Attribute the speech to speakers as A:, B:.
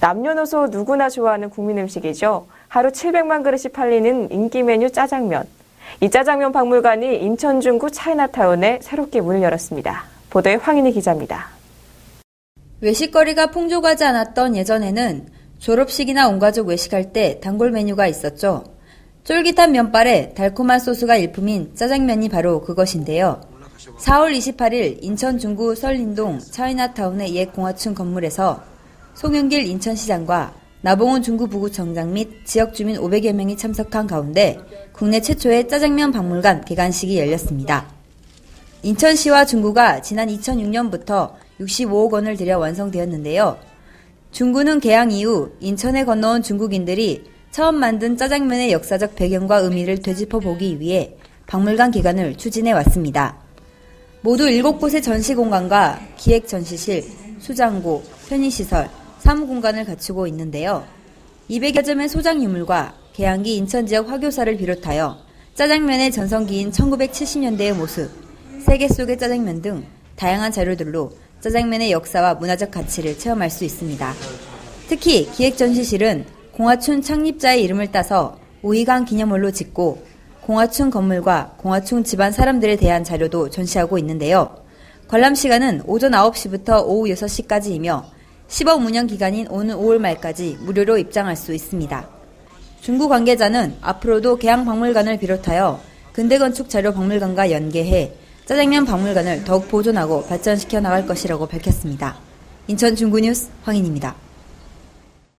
A: 남녀노소 누구나 좋아하는 국민 음식이죠. 하루 700만 그릇이 팔리는 인기 메뉴 짜장면. 이 짜장면 박물관이 인천 중구 차이나타운에 새롭게 문을 열었습니다. 보도에 황인희 기자입니다.
B: 외식거리가 풍족하지 않았던 예전에는 졸업식이나 온가족 외식할 때 단골 메뉴가 있었죠. 쫄깃한 면발에 달콤한 소스가 일품인 짜장면이 바로 그것인데요. 4월 28일 인천 중구 설린동 차이나타운의 옛 공화층 건물에서 송영길 인천시장과 나봉원 중구 부구청장 및 지역 주민 500여 명이 참석한 가운데 국내 최초의 짜장면 박물관 개관식이 열렸습니다. 인천시와 중구가 지난 2006년부터 65억 원을 들여 완성되었는데요. 중구는 개항 이후 인천에 건너온 중국인들이 처음 만든 짜장면의 역사적 배경과 의미를 되짚어 보기 위해 박물관 개관을 추진해 왔습니다. 모두 7곳의 전시 공간과 기획 전시실, 수장고, 편의시설, 사무공간을 갖추고 있는데요. 200여 점의 소장 유물과 개항기 인천 지역 화교사를 비롯하여 짜장면의 전성기인 1970년대의 모습, 세계 속의 짜장면 등 다양한 자료들로 짜장면의 역사와 문화적 가치를 체험할 수 있습니다. 특히 기획전시실은 공화춘 창립자의 이름을 따서 오이강 기념물로 짓고 공화춘 건물과 공화춘 집안 사람들에 대한 자료도 전시하고 있는데요. 관람 시간은 오전 9시부터 오후 6시까지이며 10억 운영 기간인 오는 5월 말까지 무료로 입장할 수 있습니다. 중구 관계자는 앞으로도 개항 박물관을 비롯하여 근대건축 자료 박물관과 연계해 짜장면 박물관을 더욱 보존하고 발전시켜 나갈 것이라고 밝혔습니다. 인천 중구뉴스 황인입니다.